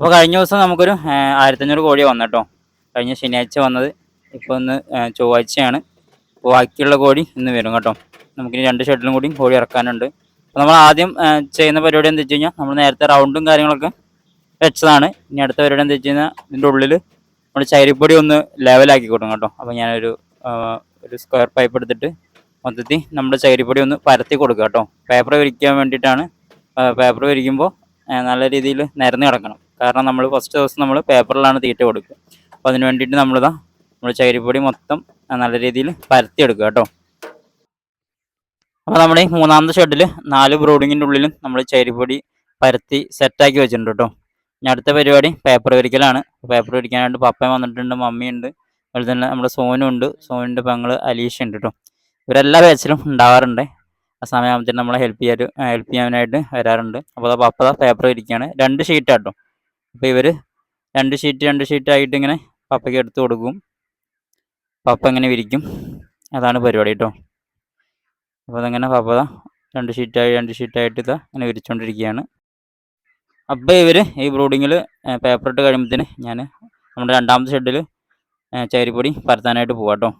അപ്പോൾ കഴിഞ്ഞ ദിവസം നമുക്കൊരു ആയിരത്തഞ്ഞൂറ് കോഴി വന്നു കേട്ടോ കഴിഞ്ഞ ശനിയാഴ്ച വന്നത്. ഇപ്പോൾ ഒന്ന് ചൊവ്വാഴ്ചയാണ്. ബാക്കിയുള്ള കോടി ഇന്ന് വരും കേട്ടോ. നമുക്കിനി രണ്ട് ഷെഡിലും കൂടി കോടി ഇറക്കാനുണ്ട്. അപ്പോൾ നമ്മൾ ആദ്യം ചെയ്യുന്ന പരിപാടി എന്താ വെച്ച് കഴിഞ്ഞാൽ നമ്മൾ നേരത്തെ റൗണ്ടും കാര്യങ്ങളൊക്കെ വെച്ചതാണ്. ഇനി അടുത്ത പരിപാടി എന്താ വെച്ച് കഴിഞ്ഞാൽ ഇതിന്റെ ഉള്ളിൽ നമ്മൾ ചൈരിപ്പൊടി ഒന്ന് ലെവലാക്കി കൊടുക്കും കേട്ടോ. അപ്പോൾ ഞാനൊരു ഒരു സ്ക്വയർ പൈപ്പ് എടുത്തിട്ട് മൊത്തത്തിൽ നമ്മുടെ ചൈരിപ്പൊടി ഒന്ന് പരത്തി കൊടുക്കുക കേട്ടോ. പേപ്പർ വിരിക്കാൻ വേണ്ടിയിട്ടാണ്. പേപ്പർ വിരിക്കുമ്പോൾ നല്ല രീതിയിൽ നിരന്ന് കിടക്കണം. കാരണം നമ്മൾ ഫസ്റ്റ് ദിവസം നമ്മൾ പേപ്പറിലാണ് തീറ്റ കൊടുക്കുക. അപ്പോൾ അതിന് വേണ്ടിയിട്ട് നമ്മളിതാ നമ്മൾ ചകിരിപ്പൊടി മൊത്തം നല്ല രീതിയിൽ പരത്തി എടുക്കുക കേട്ടോ. അപ്പോൾ നമ്മുടെ മൂന്നാമത്തെ ഷെഡിൽ നാല് ബ്രോഡിങ്ങിന്റെ ഉള്ളിലും നമ്മൾ ചകിരിപ്പൊടി പരത്തി സെറ്റാക്കി വെച്ചിട്ടുണ്ട് കേട്ടോ. ഇനി അടുത്ത പരിപാടി പേപ്പർ വിരിക്കലാണ് പേപ്പർ വിരിക്കാനായിട്ട് പപ്പയും വന്നിട്ടുണ്ട് മമ്മിയുണ്ട് അതുപോലെ തന്നെ നമ്മുടെ സോനുണ്ട് സോനുന്റെ പെങ്ങൾ അലീഷ ഉണ്ട് കേട്ടോ. ഇവരെല്ലാ ബാച്ചിലും ഉണ്ടാവാറുണ്ട്. ആ സമയമാകുമ്പോൾ നമ്മളെ ഹെൽപ്പ് ചെയ്യാൻ ഹെൽപ്പ് ചെയ്യാനായിട്ട് വരാറുണ്ട്. അപ്പോൾ അതാ പപ്പ പേപ്പർ ഇരിക്കുകയാണ് രണ്ട് ഷീറ്റ് കേട്ടോ അപ്പോൾ ഇവർ രണ്ട് ഷീറ്റ് രണ്ട് ഷീറ്റ് ആയിട്ട് ഇങ്ങനെ പപ്പയ്ക്ക് എടുത്ത് കൊടുക്കും. പപ്പ ഇങ്ങനെ വിരിക്കും. അതാണ് പരിപാടി കേട്ടോ അപ്പോൾ അതങ്ങനെ പപ്പ രണ്ട് ഷീറ്റായി രണ്ട് ഷീറ്റായിട്ട് ഇതാ ഇങ്ങനെ വിരിച്ചുകൊണ്ടിരിക്കുകയാണ് അപ്പോൾ ഇവർ ഈ ബ്രൂഡിങ്ങിൽ പേപ്പർ ഇട്ട് കഴിയുമ്പോഴത്തേന് ഞാൻ നമ്മുടെ രണ്ടാമത്തെ ഷെഡിൽ ചേരിപ്പൊടി പരത്താനായിട്ട് പോവാം കേട്ടോ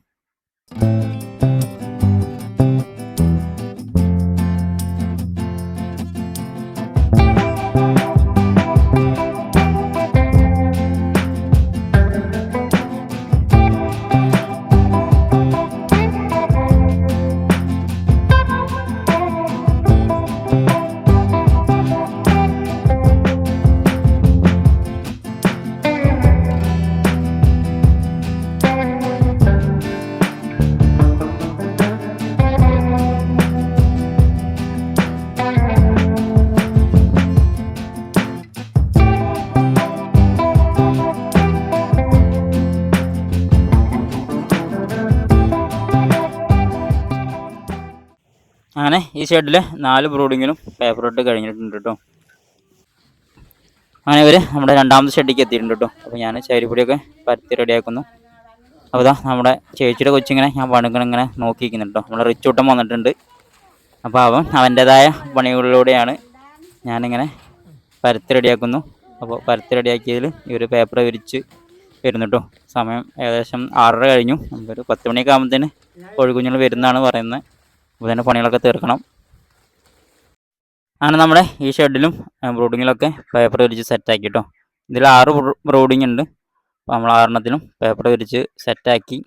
ഈ ഷെഡിൽ നാല് ബ്രൂഡിങ്ങിലും പേപ്പർ ഇട്ട് കഴിഞ്ഞിട്ടുണ്ട് കേട്ടോ അങ്ങനെ ഇവർ നമ്മുടെ രണ്ടാമത്തെ ഷെഡിലേക്ക് എത്തിയിട്ടുണ്ട് കേട്ടോ അപ്പോൾ ഞാൻ ചകിരിപ്പൊടിയൊക്കെ പരത്തി റെഡിയാക്കുന്നു അപ്പോൾ ഇതാ നമ്മുടെ ചേച്ചിയുടെ കൊച്ചിങ്ങനെ ഞാൻ പണിക്കണം ഇങ്ങനെ നോക്കിയിരിക്കുന്നുണ്ട് കേട്ടോ നമ്മുടെ റിച്ചൂട്ടം വന്നിട്ടുണ്ട്. അപ്പോൾ അവൻ അവന്റേതായ പണികളിലൂടെയാണ് ഞാനിങ്ങനെ പരത്തി റെഡിയാക്കുന്നു അപ്പോൾ പരത്തി റെഡിയാക്കിയതിൽ ഒരു പേപ്പർ വിരിച്ച് വരുന്നു കേട്ടോ സമയം ഏകദേശം ആറര കഴിഞ്ഞു. നമുക്കൊരു പത്ത് മണിയൊക്കെ ആകുമ്പോഴത്തേന് കോഴിക്കുഞ്ഞുങ്ങൾ വരുന്നതാണ് പറയുന്നത്. അപ്പോൾ തന്നെ പണികളൊക്കെ തീർക്കണം. അങ്ങനെ നമ്മുടെ ഈ ഷെഡിലും ബ്രൂഡിങ്ങിലൊക്കെ പേപ്പർ വിരിച്ച് സെറ്റാക്കി കേട്ടോ ഇതിൽ ആറ് ബ്രൂഡിങ് ഉണ്ട്. അപ്പോൾ നമ്മൾ ആറെണ്ണത്തിലും പേപ്പർ വിരിച്ച് സെറ്റാക്കി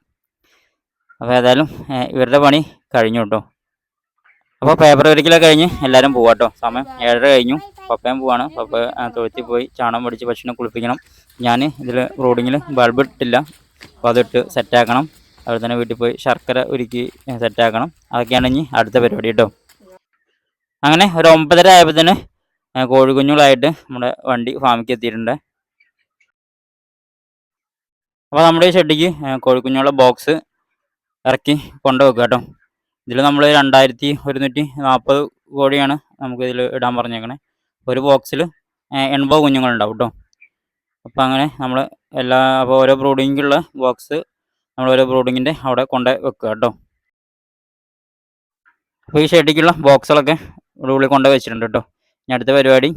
അപ്പോൾ ഏതായാലും ഇവരുടെ പണി കഴിഞ്ഞു കേട്ടോ. അപ്പോൾ പേപ്പർ വിരിക്കലൊക്കെ കഴിഞ്ഞ് എല്ലാവരും പോവാം കേട്ടോ. സമയം ഏഴര കഴിഞ്ഞു. പപ്പയും പോവാണ്. പപ്പ തൊഴുത്തി പോയി ചാണകം പിടിച്ച് പശുവിനെ കുളിപ്പിക്കണം. ഞാൻ ഇതിൽ ബ്രൂഡിങ്ങിൽ ബൾബ് ഇട്ടില്ല. അപ്പോൾ അതിട്ട് സെറ്റാക്കണം അതുപോലെ തന്നെ വീട്ടിൽ പോയി ശർക്കര ഉരുക്കി സെറ്റാക്കണം അതൊക്കെയാണ് ഇനി അടുത്ത പരിപാടി കേട്ടോ. അങ്ങനെ ഒരു ഒമ്പതര ആയപ്പോൾ തന്നെ കോഴിക്കുഞ്ഞുങ്ങളായിട്ട് നമ്മുടെ വണ്ടി ഫാമിക്ക് എത്തിയിട്ടുണ്ട്. അപ്പോൾ നമ്മുടെ ഈ ഷെഡിക്ക് കോഴിക്കുഞ്ഞുങ്ങളുടെ ബോക്സ് ഇറക്കി കൊണ്ടുവെക്കുക കേട്ടോ. ഇതിൽ നമ്മൾ രണ്ടായിരത്തി ഒരുന്നൂറ്റി നാൽപ്പത് കോടിയാണ് നമുക്ക് ഇതിൽ ഇടാൻ പറഞ്ഞേക്കണേ. ഒരു ബോക്സിൽ എൺപത് കുഞ്ഞുങ്ങളുണ്ടാവും കേട്ടോ. അപ്പോൾ അങ്ങനെ നമ്മൾ എല്ലാ അപ്പോൾ ഓരോ ബ്രൂഡിങ്ങിലുള്ള ബോക്സ് നമ്മൾ ഓരോ ബ്രൂഡിങ്ങിന്റെ അവിടെ കൊണ്ട് വെക്കുക കേട്ടോ. അപ്പോൾ ഈ ഷെഡിക്കുള്ള ബോക്സുകളൊക്കെ ഇവിടെ ഉള്ളിൽ കൊണ്ട് വെച്ചിട്ടുണ്ട് കേട്ടോ. ഇനി അടുത്ത പരിപാടി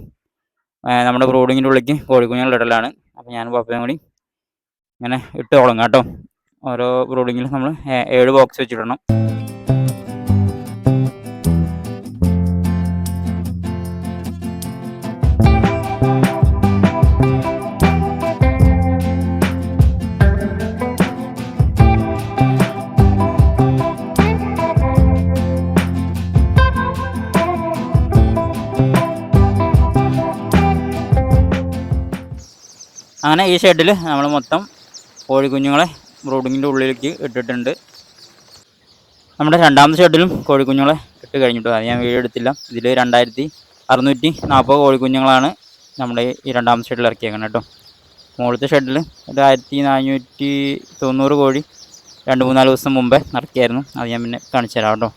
നമ്മുടെ ബ്രൂഡിങ്ങിന്റെ ഉള്ളിലേക്ക് കോഴിക്കുഞ്ഞുങ്ങൾ ഇടലാണ്. അപ്പോൾ ഞാൻ പപ്പയും കൂടി ഇങ്ങനെ ഇട്ട് തുടങ്ങാം കേട്ടോ. ഓരോ ബ്രൂഡിങ്ങിലും നമ്മൾ ഏഴ് ബോക്സ് വെച്ചിടണം. അങ്ങനെ ഈ ഷെഡിൽ നമ്മൾ മൊത്തം കോഴിക്കുഞ്ഞുങ്ങളെ ബ്രൂഡിങ്ങിന്റെ ഉള്ളിലേക്ക് ഇട്ടിട്ടുണ്ട്. നമ്മുടെ രണ്ടാമത്തെ ഷെഡിലും കോഴിക്കുഞ്ഞുങ്ങളെ ഇട്ട് കഴിഞ്ഞിട്ടു? അത് ഞാൻ വീഡിയോ എടുത്തില്ല. ഇതിൽ രണ്ടായിരത്തി അറുന്നൂറ്റി നാൽപ്പത് കോഴിക്കുഞ്ഞുങ്ങളാണ് നമ്മുടെ ഈ രണ്ടാമത്തെ ഷെഡിൽ ഇറക്കിയേക്കുന്നത് കേട്ടോ മുകളിലത്തെ ഷെഡിൽ ഒരു ആയിരത്തി നാനൂറ്റി തൊണ്ണൂറ് കോഴി രണ്ട് മൂന്നാൽ ദിവസം മുമ്പേ ഇറക്കിയായിരുന്നു അത് ഞാൻ പിന്നെ കാണിച്ചു തരാം കേട്ടോ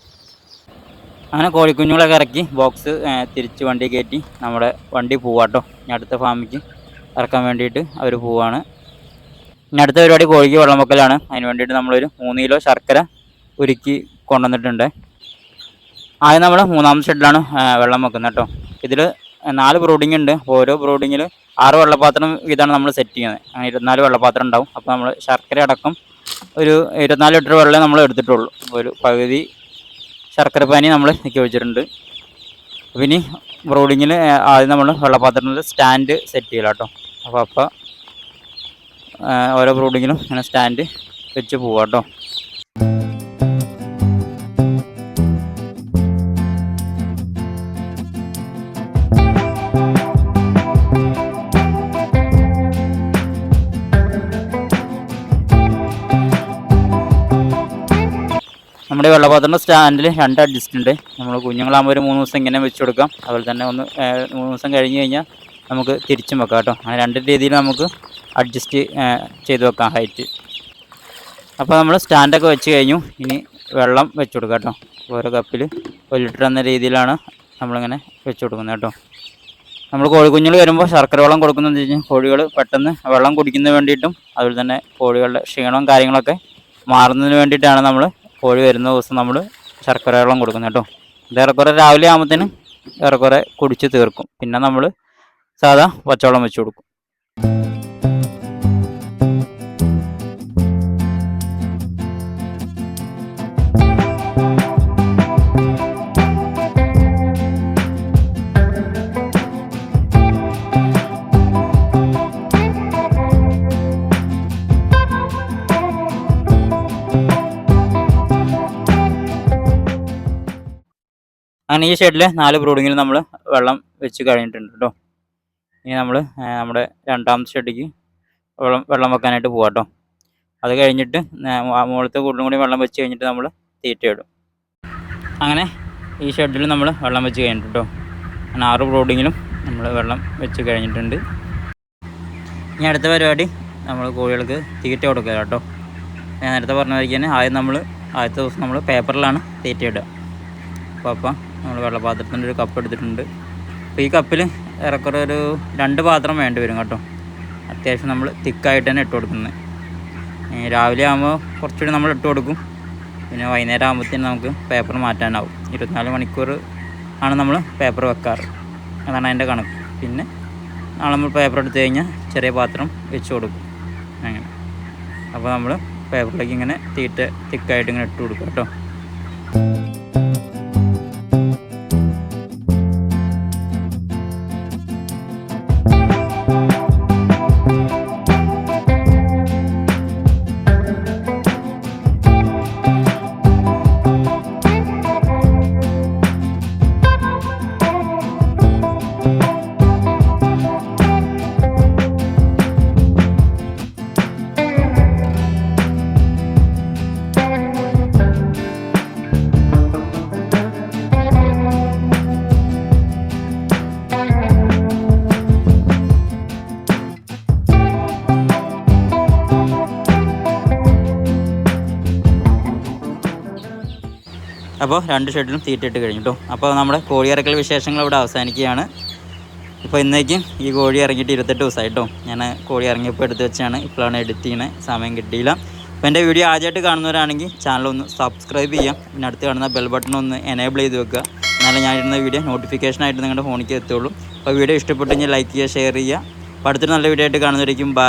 അങ്ങനെ കോഴിക്കുഞ്ഞുങ്ങളൊക്കെ ഇറക്കി ബോക്സ് തിരിച്ച് വണ്ടി കയറ്റി നമ്മുടെ വണ്ടി പോവാട്ടോ അടുത്ത ഫാമിക്ക് ഇറക്കാൻ വേണ്ടിയിട്ട് അവർ പോവാണ്. ഇനി അടുത്ത പരിപാടി കോഴിക്ക് വെള്ളം വെക്കലാണ് അതിന് വേണ്ടിയിട്ട് നമ്മളൊരു മൂന്ന് കിലോ ശർക്കര ഉരുക്കി കൊണ്ടുവന്നിട്ടുണ്ട്. ആദ്യം നമ്മൾ മൂന്നാമത്തെ ഷെഡിലാണ് വെള്ളം വെക്കുന്നത് കേട്ടോ. ഇതിൽ നാല് ബ്രൂഡിംഗ് ഉണ്ട്. ഓരോ ബ്രൂഡിങ്ങിൽ ആറ് വെള്ളപാത്രം ഇതാണ് നമ്മൾ സെറ്റ് ചെയ്യുന്നത്. അങ്ങനെ ഇരുപത്തിനാല് വെള്ളപാത്രം ഉണ്ടാവും. അപ്പോൾ നമ്മൾ ശർക്കര അടക്കം ഒരു ഇരുപത്തിനാല് ലിറ്റർ വെള്ളം നമ്മൾ എടുത്തിട്ടുള്ളൂ. ഒരു പകുതി ശർക്കര പാനി നമ്മൾ നിൽക്കി വെച്ചിട്ടുണ്ട് പിന്നെ ബ്രോഡിങ്ങിൽ ആദ്യം നമ്മൾ വെള്ളപ്പാത്രത്തിൽ സ്റ്റാൻഡ് സെറ്റ് ചെയ്യല കേട്ടോ അപ്പോൾ അപ്പോൾ ഓരോ ബ്രോഡിങ്ങിലും ഇങ്ങനെ സ്റ്റാൻഡ് വെച്ച് പോവാം കേട്ടോ നമ്മുടെ വെള്ളപാത്രത്തിന്റെ സ്റ്റാൻഡിൽ രണ്ട് അഡ്ജസ്റ്റ് ഉണ്ട്. നമ്മൾ കുഞ്ഞുങ്ങളാകുമ്പോൾ ഒരു മൂന്ന് ദിവസം ഇങ്ങനെ വെച്ച് കൊടുക്കാം. അതുപോലെ തന്നെ ഒന്ന് മൂന്ന് ദിവസം കഴിഞ്ഞ് കഴിഞ്ഞാൽ നമുക്ക് തിരിച്ചും വെക്കാം കേട്ടോ. അങ്ങനെ രണ്ട് രീതിയിൽ നമുക്ക് അഡ്ജസ്റ്റ് ചെയ്ത് വെക്കാം ഹൈറ്റ് അപ്പോൾ നമ്മൾ സ്റ്റാൻഡൊക്കെ വെച്ച് കഴിഞ്ഞു. ഇനി വെള്ളം വെച്ച് കൊടുക്കാം കേട്ടോ. ഓരോ കപ്പിൽ ഒരു ലിറ്റർ എന്ന രീതിയിലാണ് നമ്മളിങ്ങനെ വെച്ച് കൊടുക്കുന്നത് കേട്ടോ. നമ്മൾ കോഴിക്കുഞ്ഞുങ്ങൾ വരുമ്പോൾ ശർക്കര വെള്ളം കൊടുക്കുന്നതെന്ന് വെച്ച് കഴിഞ്ഞാൽ കോഴികൾ പെട്ടെന്ന് വെള്ളം കുടിക്കുന്നതിന് വേണ്ടിയിട്ടും അതുപോലെ തന്നെ കോഴികളുടെ ക്ഷീണവും കാര്യങ്ങളൊക്കെ മാറുന്നതിന് വേണ്ടിയിട്ടാണ് നമ്മൾ കോഴി വരുന്ന ദിവസം നമ്മൾ ശർക്കര വെള്ളം കൊടുക്കും കേട്ടോ. ഇത് ഏറെക്കുറെ രാവിലെ ആകുമ്പോഴത്തേന് ഏറെക്കുറെ കുടിച്ച് തീർക്കും. പിന്നെ നമ്മൾ സാധാ പച്ചവെള്ളം വെച്ച് കൊടുക്കും. അങ്ങനെ ഈ ഷെഡിൽ നാല് ബ്രൂഡിങ്ങിൽ നമ്മൾ വെള്ളം വെച്ച് കഴിഞ്ഞിട്ടുണ്ട് കേട്ടോ ഇനി നമ്മൾ നമ്മുടെ രണ്ടാമത്തെ ഷെഡിക്ക് വെള്ളം വെള്ളം വെക്കാനായിട്ട് പോവാം കേട്ടോ അത് കഴിഞ്ഞിട്ട് മുകളിലത്തെ കൂടുതലും കൂടി വെള്ളം വെച്ച് കഴിഞ്ഞിട്ട് നമ്മൾ തീറ്റ ഇടും അങ്ങനെ ഈ ഷെഡിൽ നമ്മൾ വെള്ളം വെച്ച് കഴിഞ്ഞിട്ട് കേട്ടോ അങ്ങനെ ആറ് ബ്രോഡിങ്ങിലും നമ്മൾ വെള്ളം വെച്ച് കഴിഞ്ഞിട്ടുണ്ട്. ഇനി അടുത്ത പരിപാടി നമ്മൾ കോഴികൾക്ക് തീറ്റ കൊടുക്കുക കേട്ടോ ഞാൻ നേരത്തെ പറഞ്ഞ മാതിരി തന്നെ ആദ്യം നമ്മൾ ആദ്യത്തെ ദിവസം നമ്മൾ പേപ്പറിലാണ് തീറ്റ ഇടുക അപ്പോൾ അപ്പം നമ്മൾ വെള്ളപാത്രത്തിന്റെ ഒരു കപ്പ് എടുത്തിട്ടുണ്ട്. അപ്പോൾ ഈ കപ്പിൽ ഏറെക്കുറെ ഒരു രണ്ട് പാത്രം വേണ്ടി വരും കേട്ടോ. അത്യാവശ്യം നമ്മൾ തിക്കായിട്ട് തന്നെ ഇട്ട് കൊടുക്കുന്നത്. രാവിലെ ആകുമ്പോൾ കുറച്ചുകൂടി നമ്മൾ ഇട്ട് കൊടുക്കും. പിന്നെ വൈകുന്നേരം ആകുമ്പോഴത്തേനും നമുക്ക് പേപ്പർ മാറ്റാനാവും. ഇരുപത്തിനാല് മണിക്കൂർ ആണ് നമ്മൾ പേപ്പർ വെക്കാറ്. അതാണ് അതിന്റെ കണക്ക്. പിന്നെ നാളെ നമ്മൾ പേപ്പർ എടുത്തു കഴിഞ്ഞാൽ ചെറിയ പാത്രം വെച്ച് കൊടുക്കും. അങ്ങനെ. അപ്പോൾ നമ്മൾ പേപ്പറിലേക്ക് ഇങ്ങനെ തീറ്റ തിക്കായിട്ട് ഇങ്ങനെ ഇട്ട് കൊടുക്കും കേട്ടോ. അപ്പോൾ രണ്ട് ഷെഡിലും തീറ്റിട്ട് കഴിഞ്ഞു കേട്ടോ അപ്പോൾ നമ്മുടെ കോഴി ഇറക്കൽ വിശേഷങ്ങൾ ഇവിടെ അവസാനിക്കുകയാണ്. ഇപ്പോൾ ഇന്നേക്കും ഈ കോഴി ഇറങ്ങിയിട്ട് ഇരുപത്തെട്ട് ദിവസമായി കേട്ടോ ഞാൻ കോഴി ഇറങ്ങിയപ്പോൾ എടുത്ത് വെച്ചാണ് ഇപ്പോഴാണ് എഡിറ്റ് ചെയ്യണത് സമയം കിട്ടിയില്ല. അപ്പോൾ എന്റെ വീഡിയോ ആദ്യമായിട്ട് കാണുന്നവരാണെങ്കിൽ ചാനൽ ഒന്ന് സബ്സ്ക്രൈബ് ചെയ്യാം പിന്നെ അടുത്ത് കാണുന്ന ബെൽ ബട്ടൺ ഒന്ന് എനേബിൾ ചെയ്ത് വെക്കുക. എന്നാലേ ഞാൻ ഇടുന്ന വീഡിയോ നോട്ടിഫിക്കേഷനായിട്ട് നിങ്ങളുടെ ഫോണിലേക്ക് എത്തുള്ളൂ. അപ്പോൾ വീഡിയോ ഇഷ്ടപ്പെട്ടെങ്കിൽ ലൈക്ക് ചെയ്യുക ഷെയർ ചെയ്യുക. അപ്പോൾ അടുത്തൊരു നല്ല വീഡിയോ ആയിട്ട് കാണുന്നവരേക്കും ബൈ